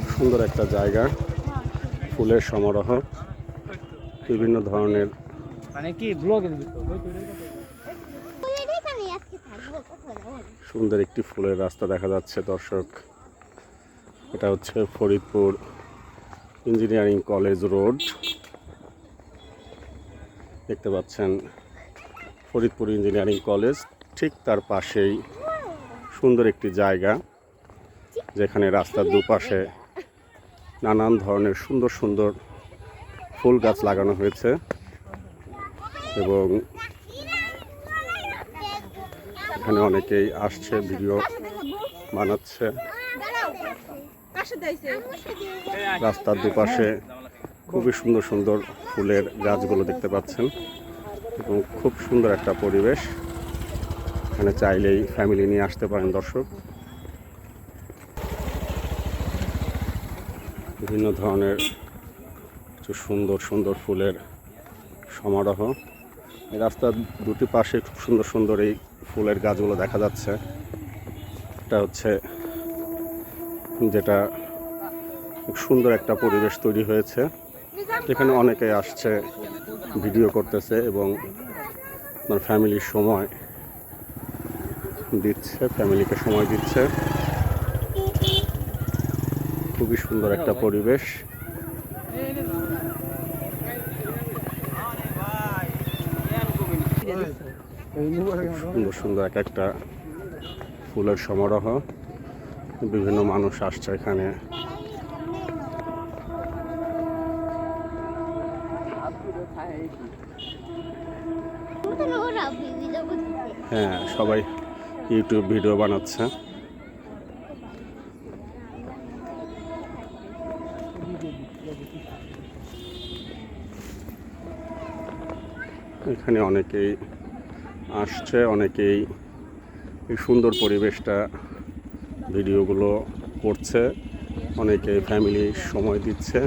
খুব সুন্দর একটা জায়গা ফুলের সমারোহ বিভিন্ন ধরনের মানে কি। সুন্দর একটি ফুলের রাস্তা দেখা যাচ্ছে দর্শক এটা হচ্ছে ফরিদপুর ইঞ্জিনিয়ারিং কলেজ রোড দেখতে পাচ্ছেন ফরিদপুর ইঞ্জিনিয়ারিং কলেজ ঠিক তার পাশেই সুন্দর একটি জায়গা যেখানে রাস্তার দুপাশে নানান ধরনের সুন্দর সুন্দর ফুল গাছ লাগানো হয়েছে এবং এখানে অনেকেই আসছে, ভিডিও বানাচ্ছে। রাস্তার দুপাশে খুবই সুন্দর সুন্দর ফুলের গাছগুলো দেখতে পাচ্ছেন এবং খুব সুন্দর একটা পরিবেশ। এখানে চাইলেই ফ্যামিলি নিয়ে আসতে পারেন দর্শক। বিভিন্ন ধরনের কিছু সুন্দর সুন্দর ফুলের সমারোহ। এই রাস্তার দুটি পাশে খুব সুন্দর সুন্দর এই ফুলের গাছগুলো দেখা যাচ্ছে। এটা হচ্ছে যেটা সুন্দর একটা পরিবেশ তৈরি হয়েছে। এখানে অনেকে আসছে, ভিডিও করতেছে এবং আপনার ফ্যামিলির সময় দিচ্ছে, ফ্যামিলিকে সময় দিচ্ছে। খুবই সুন্দর একটা পরিবেশ। সুন্দর সুন্দর এক একটা ফুলের সমারোহ। বিভিন্ন মানুষ আসছে এখানে। হ্যাঁ সবাই ইউটিউব ভিডিও বানাচ্ছে। এখানে অনেকেই আসছে অনেকেই এই সুন্দর পরিবেশটা ভিডিওগুলো করছে অনেকে ফ্যামিলি সময় দিচ্ছে।